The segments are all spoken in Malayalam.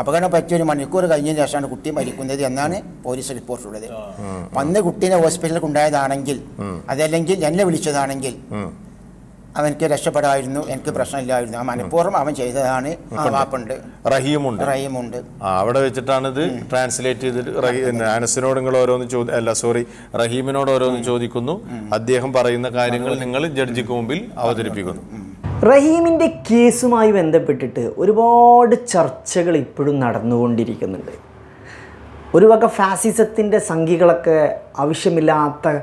അപകടം പറ്റിയ ഒരു മണിക്കൂർ കഴിഞ്ഞ ശേഷമാണ് കുട്ടി മരിക്കുന്നത് എന്നാണ് പോലീസ് റിപ്പോർട്ടുള്ളത് ഉള്ളത്. അന്ന് കുട്ടീനെ ഹോസ്പിറ്റലിൽ കൊണ്ടായതാണെങ്കിൽ അതല്ലെങ്കിൽ എന്നെ വിളിച്ചതാണെങ്കിൽ അവനക്ക് രക്ഷപ്പെടായിരുന്നു എനിക്ക് പ്രശ്നമില്ലായിരുന്നു. ആ മനഃപൂർവം അവൻ ചെയ്തതാണ് ആ വാപ്പുണ്ട്. റഹീമുണ്ട്. റഹീമുണ്ട്. ആ അവിടെ വെച്ചിട്ടാണ് ഇത് ട്രാൻസ്ലേറ്റ് ചെയ്തിട്ട് അനസിനോട് നിങ്ങൾ ഓരോന്ന് ചോദി അല്ല സോറി റഹീമിനോട് ഓരോന്ന് ചോദിക്കുന്നു. അദ്ദേഹം പറയുന്ന കാര്യങ്ങൾ നിങ്ങൾ ജഡ്ജിക്ക് മുമ്പിൽ അവതരിപ്പിക്കുന്നു. റഹീമിന്റെ കേസുമായി ബന്ധപ്പെട്ടിട്ട് ഒരുപാട് ചർച്ചകൾ ഇപ്പോഴും നടന്നുകൊണ്ടിരിക്കുന്നുണ്ട്. ഒരു വക ഫാസിസത്തിന്റെ സംഖ്യകളൊക്കെ ആവശ്യമില്ലാത്ത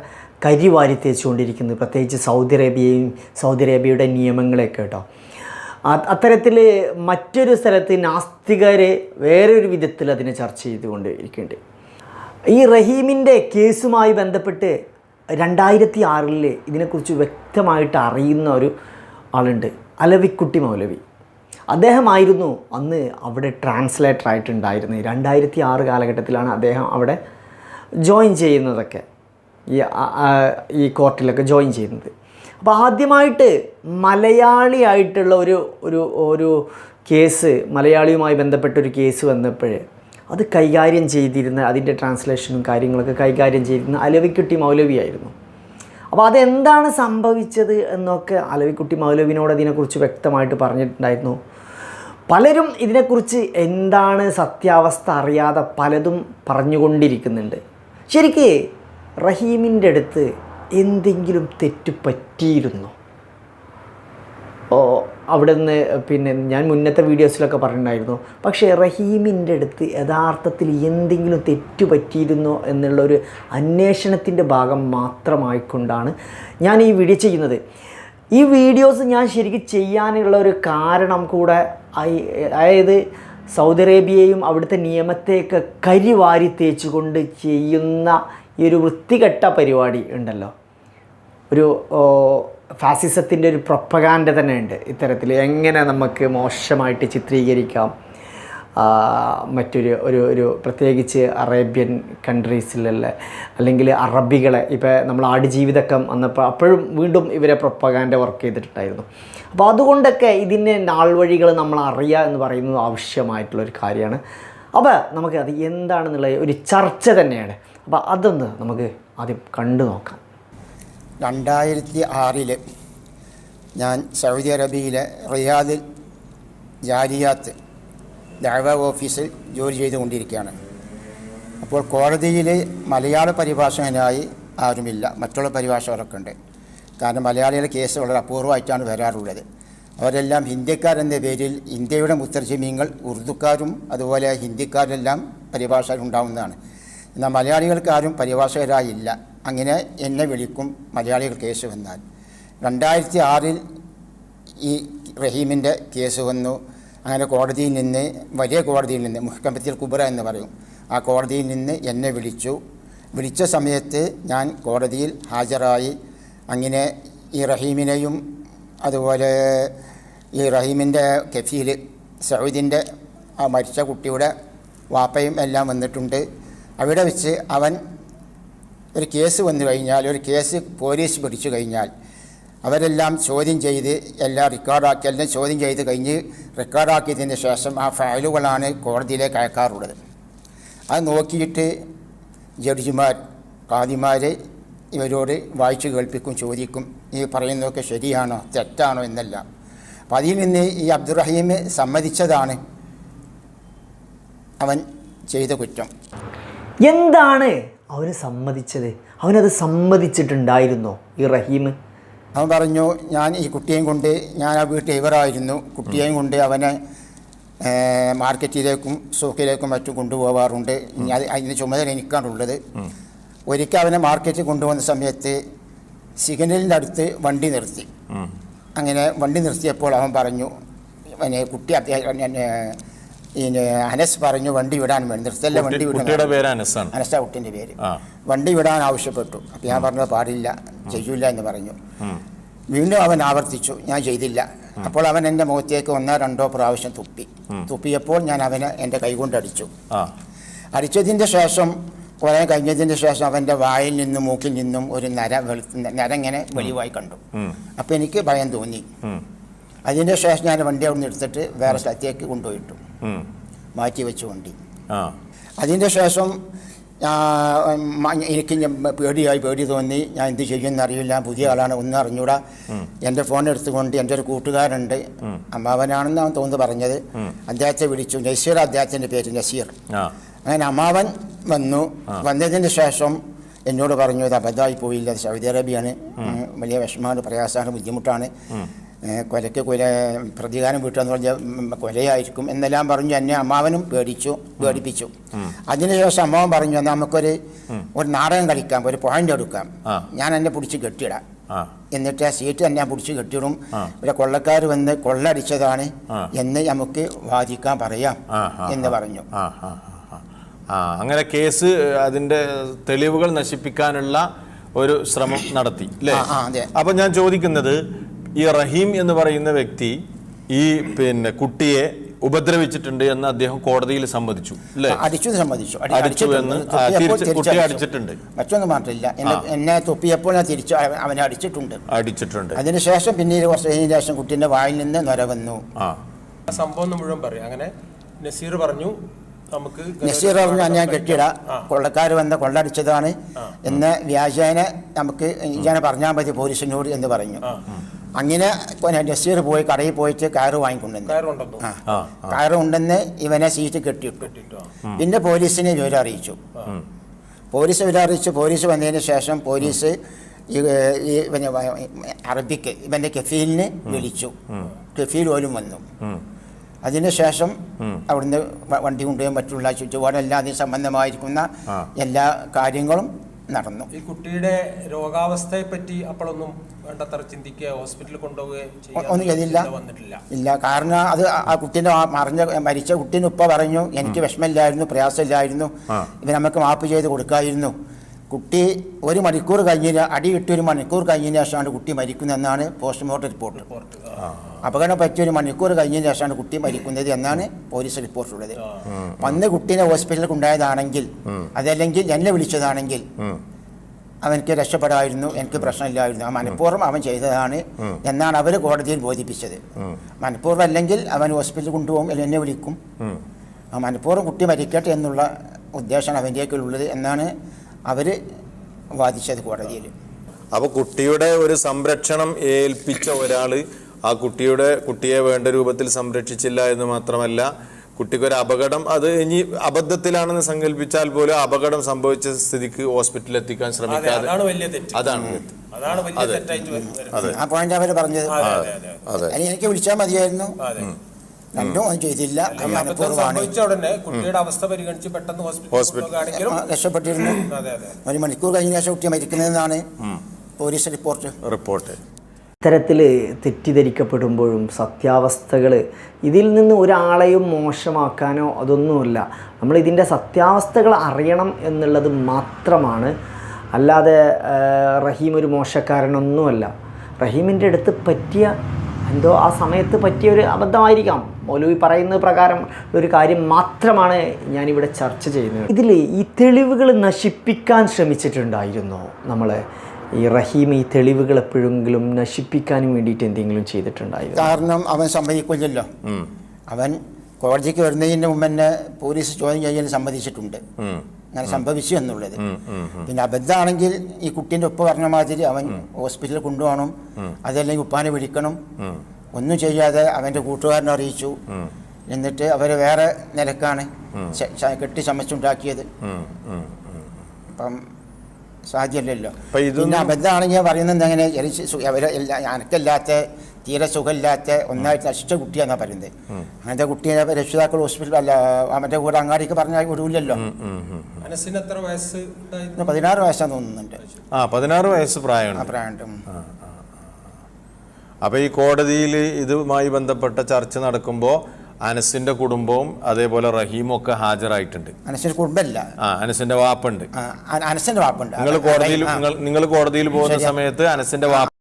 കരി വാരി തേച്ചുകൊണ്ടിരിക്കുന്നത് പ്രത്യേകിച്ച് സൗദി അറേബ്യയും സൗദി അറേബ്യയുടെ നിയമങ്ങളെയൊക്കെ കേട്ടോ. അത്തരത്തിൽ മറ്റൊരു സ്ഥലത്ത് നാസ്തികരെ വേറൊരു വിധത്തിൽ അതിനെ ചർച്ച ചെയ്തുകൊണ്ട് ഇരിക്കുന്നുണ്ട് ഈ റഹീമിന്റെ കേസുമായി ബന്ധപ്പെട്ട് രണ്ടായിരത്തി ആറിൽ ഇതിനെക്കുറിച്ച് വ്യക്തമായിട്ട് അറിയുന്ന ഒരു ആളുണ്ട്. അലവിക്കുട്ടി മൗലവി. അദ്ദേഹമായിരുന്നു അന്ന് അവിടെ ട്രാൻസ്ലേറ്റർ ആയിട്ടുണ്ടായിരുന്നത്. രണ്ടായിരത്തി ആറ് കാലഘട്ടത്തിലാണ് അദ്ദേഹം അവിടെ ജോയിൻ ചെയ്യുന്നതൊക്കെ. ഈ ഈ കോർട്ടിലൊക്കെ ജോയിൻ ചെയ്യുന്നത്. അപ്പോൾ ആദ്യമായിട്ട് മലയാളി ആയിട്ടുള്ള ഒരു ഒരു ഒരു കേസ് മലയാളിയുമായി ബന്ധപ്പെട്ടൊരു കേസ് വന്നപ്പോൾ അത് കൈകാര്യം ചെയ്തിരുന്ന അതിന്റെ ട്രാൻസ്ലേഷനും കാര്യങ്ങളൊക്കെ കൈകാര്യം ചെയ്തിരുന്ന അലവിക്കുട്ടി മൗലവിയായിരുന്നു. അപ്പോൾ അതെന്താണ് സംഭവിച്ചത് എന്നൊക്കെ അലവിക്കുട്ടി മൗലവിനോട് അതിനെക്കുറിച്ച് വ്യക്തമായിട്ട് പറഞ്ഞിട്ടുണ്ടായിരുന്നു. പലരും ഇതിനെക്കുറിച്ച് എന്താണ് സത്യാവസ്ഥ അറിയാതെ പലതും പറഞ്ഞുകൊണ്ടിരിക്കുന്നുണ്ട്. ശരിക്ക് റഹീമിന്റെ അടുത്ത് എന്തെങ്കിലും തെറ്റ് പറ്റിയിരുന്നു? ഓ അവിടെ നിന്ന് പിന്നെ ഞാൻ മുന്നത്തെ വീഡിയോസിലൊക്കെ പറഞ്ഞിട്ടുണ്ടായിരുന്നു. പക്ഷേ റഹീമിന്റെ അടുത്ത് യഥാർത്ഥത്തിൽ എന്തെങ്കിലും തെറ്റ് പറ്റിയിരുന്നോ എന്നുള്ളൊരു അന്വേഷണത്തിന്റെ ഭാഗം മാത്രമായിക്കൊണ്ടാണ് ഞാൻ ഈ വീഡിയോ ചെയ്യുന്നത്. ഈ വീഡിയോസ് ഞാൻ ശരിക്കും ചെയ്യാനുള്ള ഒരു കാരണം കൂടെ അതായത് സൗദി അറേബ്യയെയും അവിടുത്തെ നിയമത്തെയൊക്കെ കരിവാരി തേച്ചുകൊണ്ട് ചെയ്യുന്ന ഈ ഒരു വൃത്തികെട്ട പരിപാടി ഉണ്ടല്ലോ. ഒരു ഫാസിസത്തിന്റെ ഒരു പ്രൊപ്പകാൻഡ തന്നെ ഉണ്ട് ഇത്തരത്തിൽ എങ്ങനെ നമുക്ക് മോശമായിട്ട് ചിത്രീകരിക്കാം? മറ്റൊരു ഒരു ഒരു പ്രത്യേകിച്ച് അറേബ്യൻ കൺട്രീസിലുള്ള അല്ലെങ്കിൽ അറബികളെ ഇപ്പോൾ നമ്മൾ ആടുജീവിതക്കം വന്നപ്പോൾ അപ്പോഴും വീണ്ടും ഇവരെ പ്രൊപ്പകാൻഡ വർക്ക് ചെയ്തിട്ടുണ്ടായിരുന്നു. അപ്പോൾ അതുകൊണ്ടൊക്കെ ഇതിന്റെ നാൾ വഴികൾ നമ്മൾ അറിയുക എന്ന് പറയുന്നത് ആവശ്യമായിട്ടുള്ളൊരു കാര്യമാണ്. അപ്പോൾ നമുക്ക് അത് എന്താണെന്നുള്ള ഒരു ചർച്ച തന്നെയാണ്. അപ്പോൾ അതൊന്ന് നമുക്ക് ആദ്യം കണ്ടു നോക്കാം. രണ്ടായിരത്തി ആറിൽ ഞാൻ സൗദി അറേബ്യയിലെ റിയാദിൽ ജാരിയാത്ത് ദഅവ ഓഫീസിൽ ജോലി ചെയ്തുകൊണ്ടിരിക്കുകയാണ്. അപ്പോൾ കോടതിയിൽ മലയാള പരിഭാഷകനായി ആരുമില്ല. മറ്റുള്ള പരിഭാഷകരൊക്കെ ഉണ്ട് കാരണം മലയാളികളുടെ കേസ് വളരെ അപൂർവമായിട്ടാണ് വരാറുള്ളത്. അവരെല്ലാം ഹിന്ദിക്കാരെന്ന പേരിൽ ഇന്ത്യയുടെ മുത്തർജിമീങ്ങൾ ഉറുദുക്കാരും അതുപോലെ ഹിന്ദിക്കാരെല്ലാം പരിഭാഷകരുണ്ടാവുന്നതാണ്. എന്നാൽ മലയാളികൾക്ക് ആരും പരിഭാഷകരായില്ല. അങ്ങനെ എന്നെ വിളിക്കും മലയാളികൾ കേസ് വന്നാൽ. രണ്ടായിരത്തി ആറിൽ ഈ റഹീമിന്റെ കേസ് വന്നു. അങ്ങനെ കോടതിയിൽ നിന്ന് വലിയ കോടതിയിൽ നിന്ന് മുഹക്കമ്പത്തിൽ കുബറ എന്ന് പറയും. ആ കോടതിയിൽ നിന്ന് എന്നെ വിളിച്ചു. വിളിച്ച സമയത്ത് ഞാൻ കോടതിയിൽ ഹാജരായി. അങ്ങനെ ഈ റഹീമിനെയും അതുപോലെ ഈ റഹീമിന്റെ കഫീൽ സൗദിന്റെ ആ മരിച്ച കുട്ടിയുടെ വാപ്പയും എല്ലാം വന്നിട്ടുണ്ട്. അവിടെ വെച്ച് അവൻ ഒരു കേസ് വന്നു കഴിഞ്ഞാൽ ഒരു കേസ് പോലീസ് പിടിച്ചു കഴിഞ്ഞാൽ അവരെല്ലാം ചോദ്യം ചെയ്ത് എല്ലാം റെക്കോർഡാക്കി എല്ലാം ചോദ്യം ചെയ്ത് കഴിഞ്ഞ് റെക്കോർഡാക്കിയതിന് ശേഷം ആ ഫയലുകളാണ് കോടതിയിലേക്ക് അയക്കാറുള്ളത്. അത് നോക്കിയിട്ട് ജഡ്ജിമാർ കാതിമാർ ഇവരോട് വായിച്ചു കേൾപ്പിക്കും ചോദിക്കും ഈ പറയുന്നതൊക്കെ ശരിയാണോ തെറ്റാണോ എന്നെല്ലാം. അപ്പം അതിൽ നിന്ന് ഈ അബ്ദുറഹീം സമ്മതിച്ചതാണ് അവൻ ചെയ്ത കുറ്റം. എന്താണ് അവന് സമ്മതിച്ചത്. അവനത് സമ്മതിച്ചിട്ടുണ്ടായിരുന്നോ? ഈ റഹീം? അവൻ പറഞ്ഞു ഞാൻ ഈ കുട്ടിയെയും കൊണ്ട് ഞാൻ ആ വീട്ടിൽ ഇവരായിരുന്നു. കുട്ടിയെയും കൊണ്ട് അവനെ മാർക്കറ്റിലേക്കും സൂക്കിലേക്കും മറ്റും കൊണ്ടുപോകാറുണ്ട് ഇനി അത് അതിന് ചുമതല എനിക്കാണുള്ളത്. ഒരിക്കൽ അവനെ മാർക്കറ്റിൽ കൊണ്ടുപോകുന്ന സമയത്ത് സിഗ്നലിന്റെ അടുത്ത് വണ്ടി നിർത്തി. അങ്ങനെ വണ്ടി നിർത്തിയപ്പോൾ അവൻ പറഞ്ഞു അവനെ കുട്ടി അദ്ദേഹം അനസ് പറഞ്ഞു വണ്ടി വിടാൻ വേണ്ടി നിർത്തല്ല വണ്ടി വിടാൻ പേര് അനസാണ്. അനസ കുട്ടിന്റെ പേര്. വണ്ടി വിടാൻ ആവശ്യപ്പെട്ടു. അപ്പം ഞാൻ പറഞ്ഞത് പാടില്ല ചെയ്യൂല എന്ന് പറഞ്ഞു. വീണ്ടും അവൻ ആവർത്തിച്ചു ഞാൻ ചെയ്തില്ല. അപ്പോൾ അവൻ എന്റെ മുഖത്തേക്ക് ഒന്നോ രണ്ടോ പ്രാവശ്യം തുപ്പി. തുപ്പിയപ്പോൾ ഞാൻ അവനെ എന്റെ കൈകൊണ്ട് അടിച്ചു ആ. അടിച്ചതിന്റെ ശേഷം കുറേ കഴിഞ്ഞതിന്റെ ശേഷം അവന്റെ വായിൽ നിന്നും മൂക്കിൽ നിന്നും ഒരു നര വെളുത്ത നര ഇങ്ങനെ വെളിവായി കണ്ടു. അപ്പൊ അപ്പോൾ എനിക്ക് ഭയം തോന്നി. അതിന്റെ അതിന്റെ ശേഷം ഞാൻ വണ്ടി അവിടെ നിന്ന് എടുത്തിട്ട് വേറെ സ്ഥലത്തേക്ക് കൊണ്ടുപോയിട്ടു. മാറ്റി വെച്ചുകൊണ്ട് ആ. അതിന്റെ ശേഷം എനിക്ക് പേടിയായി പേടി തോന്നി. ഞാൻ എന്ത് ചെയ്യുമെന്ന് അറിയില്ല പുതിയ ആളാണ് ഒന്നും അറിഞ്ഞൂടാ. എന്റെ ഫോൺ എടുത്തുകൊണ്ട് എന്റെ ഒരു കൂട്ടുകാരുണ്ട് അവൻ തോന്നുന്നു പറഞ്ഞത്. അദ്ദേഹത്തെ വിളിച്ചു. നസീർ അദ്ദേഹത്തിന്റെ പേര് നസീർ. അങ്ങനെ അമ്മാവൻ വന്നു. വന്നതിന് ശേഷം എന്നോട് പറഞ്ഞു ഇത് അബദ്ധമായി പോയില്ല. സൗദി അറേബ്യയാണ്. വലിയ വിഷമമാണ് പ്രയാസമാണ് ബുദ്ധിമുട്ടാണ്. കൊലയ്ക്ക് കൊല പ്രതികാരം വീട്ടുകയെന്ന് പറഞ്ഞാൽ ഉം, കൊലയായിരിക്കും എന്നെല്ലാം പറഞ്ഞു എന്നെ അമ്മാവനും പേടിച്ചു പേടിപ്പിച്ചു. അതിനുശേഷം അമ്മാവൻ പറഞ്ഞു എന്നാൽ നമുക്കൊരു ഒരു നാടകം കളിക്കാം ഒരു പോയിന്റ് എടുക്കാം. ഞാൻ എന്നെ പിടിച്ച് കെട്ടിയിടാം. എന്നിട്ട് ആ സീറ്റ് തന്നെ പിടിച്ച് കെട്ടിയിടും. ഇവിടെ കൊള്ളക്കാർ വന്ന് കൊള്ളടിച്ചതാണ് എന്ന് നമുക്ക് വാദിക്കാൻ പറയാം എന്ന് പറഞ്ഞു. ആ അങ്ങനെ കേസ് അതിന്റെ തെളിവുകൾ നശിപ്പിക്കാനുള്ള ഒരു ശ്രമം നടത്തി അല്ലേ അപ്പൊ ഞാൻ ചോദിക്കുന്നത് ഈ റഹീം എന്ന് പറയുന്ന വ്യക്തി ഈ പിന്നെ കുട്ടിയെ ഉപദ്രവിച്ചിട്ടുണ്ട് എന്ന് അദ്ദേഹം കോടതിയിൽ സമ്മതിച്ചു അടിച്ചു സമ്മതിച്ചു. അടിച്ചു. എന്ന്. കുട്ടിയെ. അടിച്ചിട്ടുണ്ട്. മറ്റൊന്നും പറഞ്ഞില്ല എന്നെ തൊപ്പിയപ്പോൾ ഞാൻ തിരിച്ചു അവ- അവനെ അടിച്ചിട്ടുണ്ട്. അടിച്ചിട്ടുണ്ട്. അതിനുശേഷം പിന്നീട് കുറച്ച് കഴിഞ്ഞ ശേഷം കുട്ടീന്റെ വായിൽ നിന്ന് നൊര വന്നു ആ. ആ സംഭവം മുഴുവൻ പറയും. അങ്ങനെ നസീർ പറഞ്ഞു നമുക്ക് നസീർ പറഞ്ഞു ഞാൻ കെട്ടിയിട കെട്ടിയിടാം കൊള്ളക്കാർ വന്ന കൊള്ളടിച്ചതാണ് എന്ന് വ്യാജേന നമുക്ക് ഇങ്ങനെ പറഞ്ഞാൽ മതി പോലീസിനോട് എന്ന് പറഞ്ഞു. അങ്ങനെ നസീർ പോയി കടയിൽ പോയിട്ട് കയറ് വാങ്ങിക്കൊണ്ടുവന്നു. കയർ ആ. ആ കയറ് ഉണ്ടെന്ന് ഇവനെ സീറ്റ് കെട്ടിയിട്ടു. പിന്നെ പോലീസിനെ വിവരം അറിയിച്ചു. പോലീസ് വിവരം അറിയിച്ചു. പോലീസ് വന്നതിന് ശേഷം പോലീസ് വ- അറബിക്ക് ഇവന്റെ കെഫീലിന് വിളിച്ചു. കെഫീൽ പോലും വന്നു. അതിനുശേഷം അവിടുന്ന് വണ്ടി കൊണ്ടുപോയി മറ്റുള്ള ചുറ്റുപാടെല്ലാം അതിന് സംബന്ധമായിരിക്കുന്ന എല്ലാ കാര്യങ്ങളും നടന്നു. ഈ കുട്ടിയുടെ രോഗാവസ്ഥയെ പറ്റി അപ്പോഴൊന്നും വേണ്ടത്ര ചിന്തിക്കുക ഹോസ്പിറ്റലിൽ കൊണ്ടുപോവുകയോ ഒന്നും ചെയ്തില്ല. വന്നിട്ടില്ല. ഇല്ല. കാരണം അത് ആ- കുട്ടീന്റെ മറിഞ്ഞ മരിച്ച കുട്ടീന്റെ ഉപ്പ പറഞ്ഞു എനിക്ക് വിഷമമില്ലായിരുന്നു പ്രയാസമില്ലായിരുന്നു. ഇവ നമുക്ക് മാപ്പ് ചെയ്ത് കൊടുക്കായിരുന്നു. കുട്ടി ഒരു മണിക്കൂർ കഴിഞ്ഞ അടി കിട്ടി ഒരു മണിക്കൂർ കഴിഞ്ഞതിന് ശേഷമാണ് കുട്ടി മരിക്കുന്നതെന്നാണ് പോസ്റ്റ്മോർട്ടം റിപ്പോർട്ട്. അപകടം പറ്റിയ ഒരു മണിക്കൂർ കഴിഞ്ഞതിന് ശേഷമാണ് കുട്ടി മരിക്കുന്നത് എന്നാണ് പോലീസ് റിപ്പോർട്ടുള്ളത് ഉള്ളത്. അന്ന് കുട്ടീനെ ഹോസ്പിറ്റലിൽ കൊണ്ടുപോയതാണെങ്കിൽ അതല്ലെങ്കിൽ എന്നെ വിളിച്ചതാണെങ്കിൽ അവനക്ക് രക്ഷപ്പെടായിരുന്നു എനിക്ക് പ്രശ്നമില്ലായിരുന്നു. ആ മനഃപൂർവം അവൻ ചെയ്തതാണ് എന്നാണ് അവർ കോടതിയിൽ ബോധിപ്പിച്ചത്. മനഃപൂർവം അല്ലെങ്കിൽ അവൻ ഹോസ്പിറ്റലിൽ കൊണ്ടുപോകും അല്ലെങ്കിൽ എന്നെ വിളിക്കും. ആ മനഃപൂർവം കുട്ടി മരിക്കട്ടെ എന്നുള്ള ഉദ്ദേശമാണ് അവന്റെയൊക്കെയുള്ളത് എന്നാണ് അവർ വാദിച്ചത് കോടതിയിൽ. അപ്പോൾ കുട്ടിയുടെ ഒരു സംരക്ഷണം ഏൽപ്പിച്ച ഒരാൾ ആ കുട്ടിയുടെ കുട്ടിയെ വേണ്ട രൂപത്തിൽ സംരക്ഷിച്ചില്ല എന്ന് മാത്രമല്ല കുട്ടിക്കൊരു അപകടം അത് ഇനി അബദ്ധത്തിലാണെന്ന് സങ്കല്പിച്ചാൽ പോലും അപകടം സംഭവിച്ച സ്ഥിതിക്ക് ഹോസ്പിറ്റലിൽ എത്തിക്കാൻ ശ്രമിക്കാതെ അതാണ് വലിയ തെറ്റ്. അതാണ് ആ പോയിന്റ് അവർ പറഞ്ഞത്. എനിക്ക് വിളിച്ചാൽ മതിയായിരുന്നു. രണ്ടും ചെയ്തില്ല. കുട്ടിയുടെ അവസ്ഥ പരിഗണിച്ച് പെട്ടെന്ന് ഹോസ്പിറ്റലിൽ രക്ഷപ്പെട്ടിരുന്നു. ഒരു മണിക്കൂർ കഴിഞ്ഞ ശേഷം കുട്ടി മരിക്കുന്നതെന്നാണ് പോലീസ് റിപ്പോർട്ട്. റിപ്പോർട്ട്. ഇത്തരത്തിൽ തെറ്റിദ്ധരിക്കപ്പെടുമ്പോഴും സത്യാവസ്ഥകൾ ഇതിൽ നിന്ന് ഒരാളെയും മോശമാക്കാനോ അതൊന്നുമല്ല. നമ്മൾ ഇതിന്റെ സത്യാവസ്ഥകൾ അറിയണം എന്നുള്ളത് മാത്രമാണ്. അല്ലാതെ റഹീം ഒരു മോശക്കാരനൊന്നുമല്ല. റഹീമിന്റെ അടുത്ത് പറ്റിയ എന്തോ ആ സമയത്ത് പറ്റിയ ഒരു അബദ്ധമായിരിക്കാം. മൗലവി പറയുന്ന പ്രകാരം ഒരു കാര്യം മാത്രമാണ് ഞാനിവിടെ ചർച്ച ചെയ്യുന്നത്. ഇതിൽ ഈ തെളിവുകൾ നശിപ്പിക്കാൻ ശ്രമിച്ചിട്ടുണ്ടായിരുന്നോ നമ്മൾ ഈ റഹീം ഈ തെളിവുകൾ എപ്പോഴെങ്കിലും നശിപ്പിക്കാനും വേണ്ടിയിട്ട് എന്തെങ്കിലും ചെയ്തിട്ടുണ്ടായിരുന്നു? കാരണം അവൻ സമ്മതിക്കില്ലല്ലോ. അവൻ കോടതിക്ക് വരുന്നതിന് മുമ്പ് തന്നെ പോലീസ് ചോദ്യം ചെയ്യാൻ സമ്മതിച്ചിട്ടുണ്ട്. അങ്ങനെ സംഭവിച്ചു എന്നുള്ളത്. പിന്നെ അബദ്ധമാണെങ്കിൽ ഈ കുട്ടീന്റെ ഉപ്പ പറഞ്ഞ മാതിരി അവൻ ഹോസ്പിറ്റലിൽ കൊണ്ടുപോകണം. അതല്ലെങ്കിൽ ഉപ്പാനെ വിളിക്കണം. ഒന്നും ചെയ്യാതെ അവന്റെ കൂട്ടുകാരനെ അറിയിച്ചു. എന്നിട്ട് അവർ വേറെ നിലക്കാണ് കെട്ടി ചമച്ചുണ്ടാക്കിയത്. അപ്പം ഇതൊന്നും- പിന്നെ അബദ്ധമാണെങ്കിൽ പറയുന്നത് എങ്ങനെ അനക്കല്ലാത്ത തീരെ സുഖമില്ലാത്ത ഒന്നായിട്ട് നശിച്ച കുട്ടിയാന്നാ പറയുന്നത്. അങ്ങനത്തെ കുട്ടിയെ രക്ഷിതാക്കൾ ഹോസ്പിറ്റൽ അല്ല മറ്റേ കൂടെ അങ്ങാടിക്ക് പറഞ്ഞാൽ വിടൂല്ലല്ലോ. മനസ്സിന് എത്ര വയസ്സ് പതിനാറ് വയസ്സാന്ന് തോന്നുന്നുണ്ട്. ആ പതിനാറ് വയസ്സ് പ്രായമാണ് പ്രായമുണ്ട്. പ്രായം അപ്പൊ ഈ കോടതിയിൽ ഇതുമായി ബന്ധപ്പെട്ട ചർച്ച നടക്കുമ്പോൾ അനസിന്റെ കുടുംബവും അതേപോലെ റഹീമും ഒക്കെ ഹാജരായിട്ടുണ്ട്. അനസിന്റെ കുടുംബമല്ല. ആ അനസിന്റെ വാപ്പുണ്ട്. അനസിന്റെ വാപ്പുണ്ട്. നിങ്ങൾ കോടതിയിൽ നിങ്ങൾ കോടതിയിൽ പോകുന്ന സമയത്ത് അനസിന്റെ വാപ്പുണ്ട്.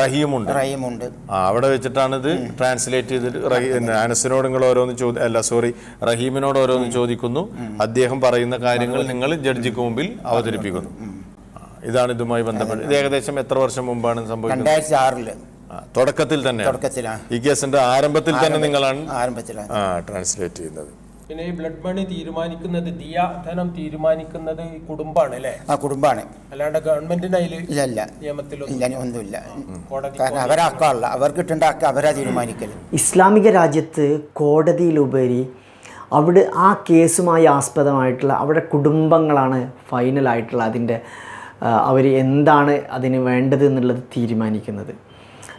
റഹീമുണ്ട്. റഹീമുണ്ട്. ആ അവിടെ വെച്ചിട്ടാണ് ഇത് ട്രാൻസ്ലേറ്റ് ചെയ്തിട്ട് അനസിനോട് നിങ്ങൾ ഓരോന്ന് ചോദി അല്ല സോറി റഹീമിനോട് ഓരോന്ന് ചോദിക്കുന്നു. അദ്ദേഹം പറയുന്ന കാര്യങ്ങൾ നിങ്ങൾ ജഡ്ജിക്ക് മുമ്പിൽ അവതരിപ്പിക്കുന്നു. ഇതാണ് ഇതുമായി ബന്ധപ്പെട്ട് ഇത് ഏകദേശം എത്ര വർഷം മുമ്പാണ് സംഭവിക്കുന്നത്? രണ്ടായിരത്തി ആറിൽ. തുടക്കത്തിൽ തന്നെ തുടക്കത്തിലാണ് ഈ കേസിന്റെ ആരംഭത്തിൽ തന്നെ നിങ്ങളാണ് ആരംഭത്തിലാണ് ആ ട്രാൻസ്ലേറ്റ് ചെയ്യുന്നത്. പിന്നെ ഈ ബ്ലഡ് മണി തീരുമാനിക്കുന്നത് ദിയാധനം തീരുമാനിക്കുന്നത് ഈ കുടുംബാണ് അല്ലേ? ആ കുടുംബമാണ്. അല്ലാണ്ട് ഗവൺമെന്റിന്റെ അതിൽ ഇല്ല ഇല്ല. നിയമത്തിലൊന്നും ഇല്ല ഒന്നുമില്ല. കോടതി കാരണം അവരാക്കാറില്ല. അവർക്ക് ഇട്ടുണ്ടാക്കുക അവരാ തീരുമാനിക്കൽ ഇസ്ലാമിക രാജ്യത്ത് കോടതിയിലുപരി അവിടെ ആ കേസുമായി ആസ്പദമായിട്ടുള്ള അവിടെ കുടുംബങ്ങളാണ് ഫൈനലായിട്ടുള്ള അതിന്റെ അവർ എന്താണ് അതിന് വേണ്ടത് എന്നുള്ളത് തീരുമാനിക്കുന്നത്.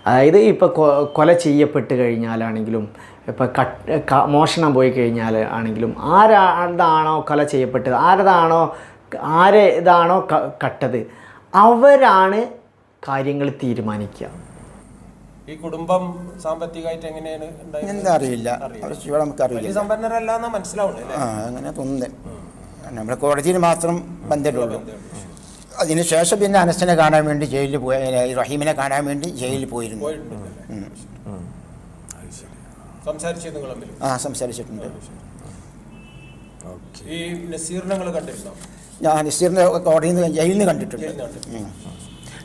അതായത് ഇപ്പോൾ കൊല ചെയ്യപ്പെട്ട് കഴിഞ്ഞാലാണെങ്കിലും ഇപ്പോൾ കട്ട് മോഷണം പോയി കഴിഞ്ഞാൽ ആണെങ്കിലും ആരാണോ കൊല ചെയ്യപ്പെട്ടത്? ആരതാണോ ആരെ ഇതാണോ കട്ടത്? അവരാണ് കാര്യങ്ങൾ തീരുമാനിക്കുക ഈ കുടുംബം സാമ്പത്തികമായിട്ട് എങ്ങനെയാണ് എന്താ അറിയില്ല. ഇവിടെ നമുക്ക് അറിയില്ല. സമ്പന്നരല്ല അങ്ങനെ തോന്നുന്നത് നമ്മുടെ കോടതിയിൽ മാത്രം ബന്ധമുള്ളൂ അതിനുശേഷം പിന്നെ അനസിനെ കാണാൻ വേണ്ടി ജയിലിൽ പോയി റഹീമിനെ കാണാൻ വേണ്ടി ജയിലിൽ പോയിരുന്നു. ആ സംസാരിച്ചിട്ടുണ്ട്. ഈ ഞാൻ നസീറിനെ കോടതിയിൽ നിന്ന് ജയിലിൽ നിന്ന് കണ്ടിട്ടുണ്ട്.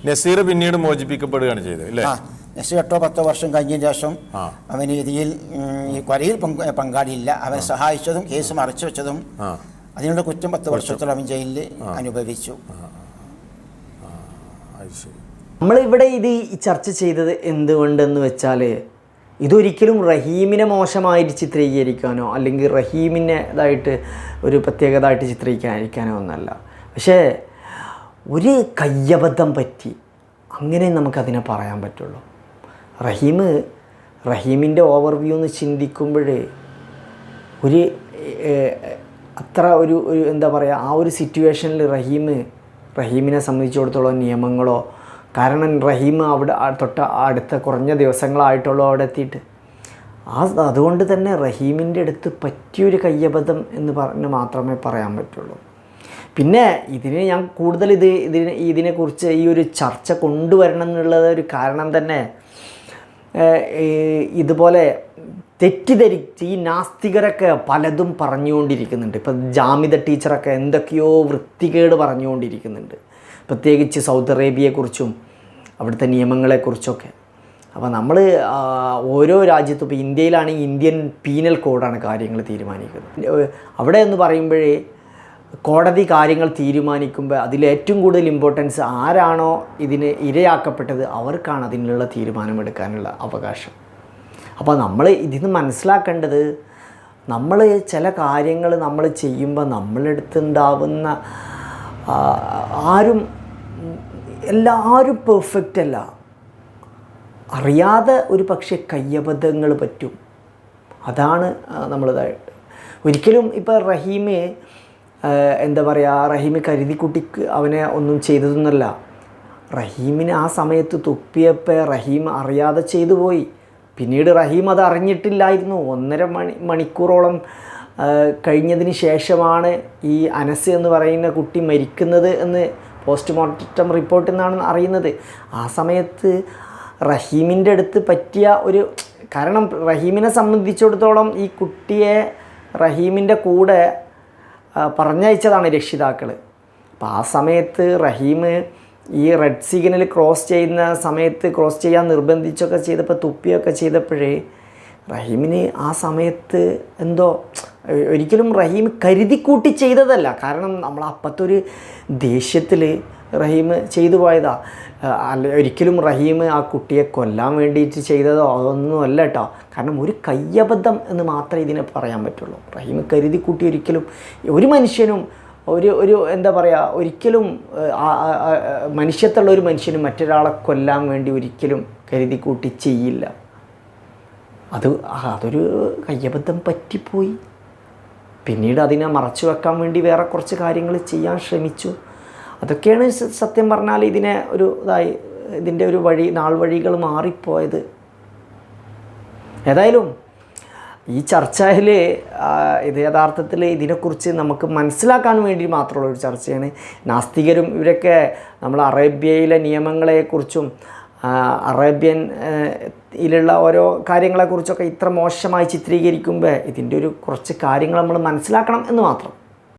നസീർ പിന്നീട് മോചിപ്പിക്കപ്പെടുകയാണ് ചെയ്തത് ആ നസീർ എട്ടോ പത്തോ വർഷം കഴിഞ്ഞതിന് ശേഷം ആ. അവൻ ഇതിൽ ഈ കൊലയിൽ പങ്ക് പങ്കാളിയില്ല. അവൻ സഹായിച്ചതും കേസ് മറച്ചു വെച്ചതും അതിനുള്ള കുറ്റം പത്ത് വർഷത്തോളം അവൻ ജയിലിൽ അനുഭവിച്ചു. നമ്മളിവിടെ ഇത് ചർച്ച ചെയ്തത് എന്തുകൊണ്ടെന്ന് വെച്ചാൽ ഇതൊരിക്കലും റഹീമിനെ മോശമായിട്ട് ചിത്രീകരിക്കാനോ അല്ലെങ്കിൽ റഹീമിന്റെതായിട്ട് ഒരു പ്രത്യേകതയായിട്ട് ചിത്രീകരിക്കാനോ ഒന്നല്ല. പക്ഷേ ഒരു കയ്യബദ്ധം പറ്റി അങ്ങനെ നമുക്കതിനെ പറയാൻ പറ്റുള്ളൂ. റഹീം റഹീമിന്റെ ഓവർവ്യൂ എന്ന് ചിന്തിക്കുമ്പോൾ ഒരു അത്ര ഒരു എന്താ പറയുക ആ ഒരു സിറ്റുവേഷനിൽ റഹീം റഹീമിനെ സംബന്ധിച്ചിടത്തോളം നിയമങ്ങളോ കാരണം റഹീം അവിടെ തൊട്ട അടുത്ത കുറഞ്ഞ ദിവസങ്ങളായിട്ടുള്ളൂ അവിടെ എത്തിയിട്ട്. ആ അതുകൊണ്ട് തന്നെ റഹീമിന്റെ അടുത്ത് പറ്റിയൊരു കയ്യബദ്ധം എന്ന് പറഞ്ഞ് മാത്രമേ പറയാൻ പറ്റുള്ളൂ. പിന്നെ ഇതിന് ഞാൻ കൂടുതൽ ഇത് ഇതിനെ ഇതിനെക്കുറിച്ച് ഈ ഒരു ചർച്ച കൊണ്ടുവരണം എന്നുള്ളത് ഒരു കാരണം തന്നെ ഇതുപോലെ തെറ്റിദ്ധരിച്ച് ഈ നാസ്തികരൊക്കെ പലതും പറഞ്ഞുകൊണ്ടിരിക്കുന്നുണ്ട്. ഇപ്പം ജാമിത ടീച്ചറൊക്കെ എന്തൊക്കെയോ വൃത്തികേട് പറഞ്ഞുകൊണ്ടിരിക്കുന്നുണ്ട്. പ്രത്യേകിച്ച് സൗദി അറേബ്യയെക്കുറിച്ചും അവിടുത്തെ നിയമങ്ങളെക്കുറിച്ചൊക്കെ. അപ്പോൾ നമ്മൾ ഓരോ രാജ്യത്തും ഇപ്പോൾ ഇന്ത്യയിലാണെങ്കിൽ ഇന്ത്യൻ പീനൽ കോഡാണ് കാര്യങ്ങൾ തീരുമാനിക്കുന്നത്. അവിടെ എന്ന് പറയുമ്പോഴേ കോടതി കാര്യങ്ങൾ തീരുമാനിക്കുമ്പോൾ അതിലേറ്റവും കൂടുതൽ ഇമ്പോർട്ടൻസ് ആരാണോ ഇതിന് ഇരയാക്കപ്പെട്ടത് അവർക്കാണ് അതിനുള്ള തീരുമാനമെടുക്കാനുള്ള അവകാശം. അപ്പോൾ നമ്മൾ ഇതിൽ നിന്ന് മനസ്സിലാക്കേണ്ടത് നമ്മൾ ചില കാര്യങ്ങൾ നമ്മൾ ചെയ്യുമ്പോൾ നമ്മളെടുത്തുണ്ടാവുന്ന ആരും എല്ലാവരും പെർഫെക്റ്റ് അല്ല. അറിയാതെ ഒരു പക്ഷേ കയ്യബദ്ധങ്ങൾ പറ്റും. അതാണ് നമ്മളിതായിട്ട് ഒരിക്കലും ഇപ്പോൾ റഹീമെ എന്താ പറയുക റഹീമ് കരുതിക്കുട്ടിക്ക് അവനെ ഒന്നും ചെയ്തതൊന്നുമല്ല റഹീമിന് ആ സമയത്ത് തുപ്പിയപ്പോൾ റഹീം അറിയാതെ ചെയ്തു പോയി. പിന്നീട് റഹീം അത് അറിഞ്ഞിട്ടില്ലായിരുന്നു. ഒന്നര മണി മണിക്കൂറോളം കഴിഞ്ഞതിന് ശേഷമാണ് ഈ അനസ് എന്ന് പറയുന്ന കുട്ടി മരിക്കുന്നത് എന്ന് പോസ്റ്റ്മോർട്ടം റിപ്പോർട്ടിൽ നിന്നാണ് അറിയുന്നത്. ആ സമയത്ത് റഹീമിന്റെ അടുത്ത് പറ്റിയ ഒരു കാരണം റഹീമിനെ സംബന്ധിച്ചിടത്തോളം ഈ കുട്ടിയെ റഹീമിന്റെ കൂടെ പറഞ്ഞയച്ചതാണ് രക്ഷിതാക്കൾ അപ്പോൾ ആ സമയത്ത് റഹീം ഈ റെഡ് സിഗ്നൽ ക്രോസ് ചെയ്യുന്ന സമയത്ത് ക്രോസ് ചെയ്യാൻ നിർബന്ധിച്ചൊക്കെ ചെയ്തപ്പോൾ തുപ്പിയൊക്കെ ചെയ്തപ്പോഴേ റഹീമിന് ആ സമയത്ത് എന്തോ ഒരിക്കലും റഹീം കരുതിക്കൂട്ടി ചെയ്തതല്ല. കാരണം നമ്മൾ അപ്പത്തൊരു ദേഷ്യത്തിൽ റഹീം ചെയ്തു പോയതാ. അല്ല ഒരിക്കലും റഹീം ആ കുട്ടിയെ കൊല്ലാൻ വേണ്ടിയിട്ട് ചെയ്തതോ അതൊന്നും അല്ല കേട്ടോ കാരണം ഒരു കയ്യബദ്ധം എന്ന് മാത്രമേ ഇതിനെ പറയാൻ പറ്റുള്ളൂ. റഹീം കരുതി കൂട്ടി ഒരിക്കലും ഒരു മനുഷ്യനും ഒരു ഒരു എന്താ പറയുക ഒരിക്കലും മനുഷ്യത്തുള്ള ഒരു മനുഷ്യനും മറ്റൊരാളെ കൊല്ലാൻ വേണ്ടി ഒരിക്കലും കരുതി കൂട്ടി ചെയ്യില്ല. അത് അതൊരു കയ്യബദ്ധം പറ്റിപ്പോയി. പിന്നീട് അതിനെ മറച്ചു വെക്കാൻ വേണ്ടി വേറെ കുറച്ച് കാര്യങ്ങൾ ചെയ്യാൻ ശ്രമിച്ചു. അതൊക്കെയാണ് സത്യം പറഞ്ഞാൽ ഇതിനെ ഒരു ഇതായി ഇതിന്റെ ഒരു വഴി നാൾ വഴികൾ മാറിപ്പോയത്. ഏതായാലും ഈ ചർച്ചയിൽ ഇത് യഥാർത്ഥത്തിൽ ഇതിനെക്കുറിച്ച് നമുക്ക് മനസ്സിലാക്കാൻ വേണ്ടി മാത്രമുള്ള ഒരു ചർച്ചയാണ്. നാസ്തികരും ഇവരൊക്കെ നമ്മൾ അറേബ്യയിലെ നിയമങ്ങളെക്കുറിച്ചും അറേബ്യൻ ഇതിലുള്ള ഓരോ കാര്യങ്ങളെക്കുറിച്ചൊക്കെ ഇത്ര മോശമായി ചിത്രീകരിക്കുമ്പോൾ ഇതിന്റെ ഒരു കുറച്ച് കാര്യങ്ങൾ നമ്മൾ മനസ്സിലാക്കണം എന്ന് മാത്രം.